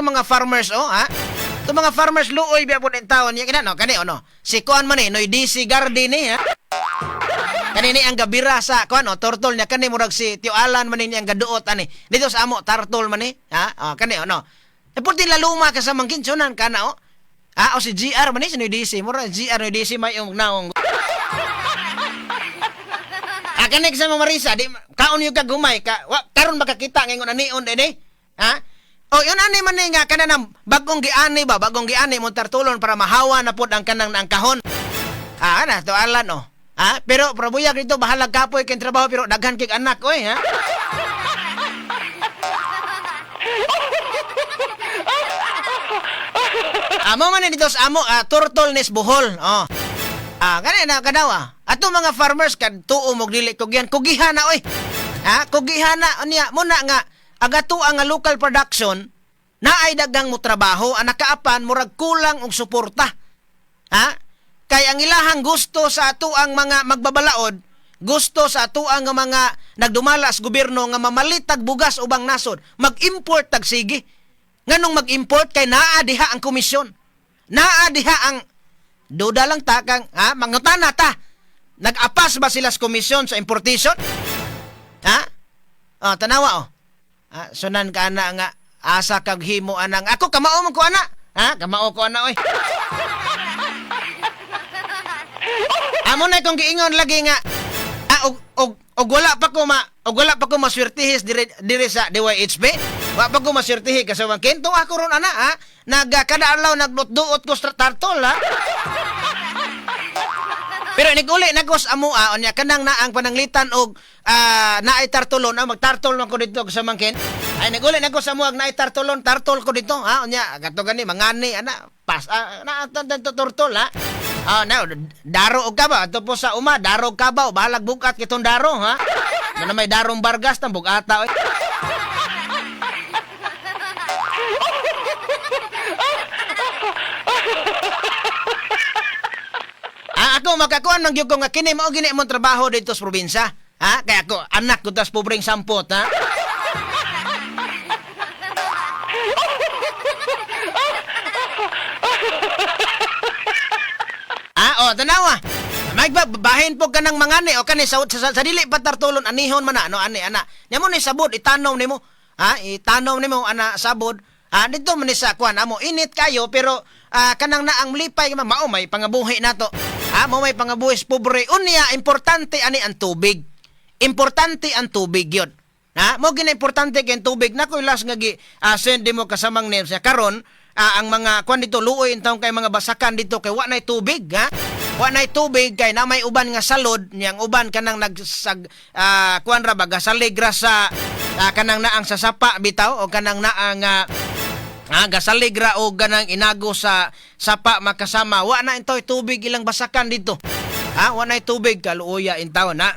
itong mga farmers oh ha. Itong mga farmers luoy biya pud taon niya kinano kani ano. Si kuan man ni noy DC Garden ni ha. Kani ni ang gabira sa kuan oh turtle niya kani murag si Tio Alan man ni ang gaduot ani. Dito sa amo turtle man ni ha. Oh kani ano. E puti laluma ka sa mangkinsunan kana oh. Ah, o si GR man ni si noy DC murag GR noy DC may yung naong Akanek sa mga Marisa, di kaon yung kagumay ka. Wa, karon makakita ngayon ani on din Ha? O yun ani man nga kanang bagong giani ba, bagong giani mo tartulon para mahawa na pud ang kanang ang kahon. Ah, na to alan oh. Ha? Pero probuyag dito bahala kapoy kay trabaho pero daghan kay anak oy ha. Amo man dito sa amo ah, turtle nis buhol. Oh. Ah, gani na kadawa. Ato mga farmers kad tuo mo dili kugyan kugihana oy. Ha, kugihana unya muna nga agato ang local production na ay dagang mo trabaho ang nakaapan murag kulang og suporta. Ha? Kay ang ilahang gusto sa ato ang mga magbabalaod, gusto sa ato ang mga nagdumala sa gobyerno nga mamalitag bugas ubang nasod, mag-import tag sige. Nganong mag-import kay naa diha ang komisyon. Naa diha ang Duda lang ta kang, ha? Mangutana ta. Nag-apas ba sila sa komisyon sa importation? Ha? Oh, tanawa oh. Ha? Sunan ka ana nga asa kag himo anang ako kamao man ko ana. Ha? Kamao ko ana oy. Amo na kong giingon lagi nga ah, og, og, og wala pa ko ma og wala pa ko maswertihis dire dire sa DYHP. Wa pa ko maswertihi kasi man kento ako ron ana ha. Nag kada adlaw nagduot ko sa tartol ha. Pero niguli nagos amo ah onya kanang na ang pananglitan og ah, naay tartulon ah, magtartol man ko dito sa mangkin. Ay niguli nagos amo ag naay tartulon, tartol ko dito ha onya gato gani mangani ana pas ah, na turtol ha. Ah, na daro og kaba ato po sa uma daro og kabaw balag bukat kitong daro ha. Na may darong bargas tang bugata oy. Ako makakuan man gyud ko nga kini mao gini mong trabaho dito sa probinsya. Ha? Kaya ako anak ko tas pobreng sampot, ha? ah, oh, tanawa. May bahin po ka ng mga ni o kani sa, sa, sa dili patartulon anihon man na no ani ana. Nyamo ni sabod itanaw nimo. Ha? Itanaw nimo ana sabod. Ah, dito man sa kuan amo init kayo pero ah, kanang na ang lipay mao may pangabuhi nato. Ah, mo may pangabuhi sa pobre. Unya importante ani ang tubig. Importante ang tubig yun. Ha? Mo gina importante kay tubig na ko ilas nga gi ah, send mo kasamang name siya karon ah, ang mga kuan dito luoy intawon kay mga basakan dito kay wa nay tubig ha. Wa nay tubig kay na may uban nga salod niyang uban kanang nagsag ah, kuan ra baga salig ra sa ah, kanang naang sa sapa bitaw o kanang naang ah, Ah, gasalig ra o ganang inago sa sapa makasama. Wa na intoy tubig ilang basakan dito. Ha, wa na tubig kaluoya in na.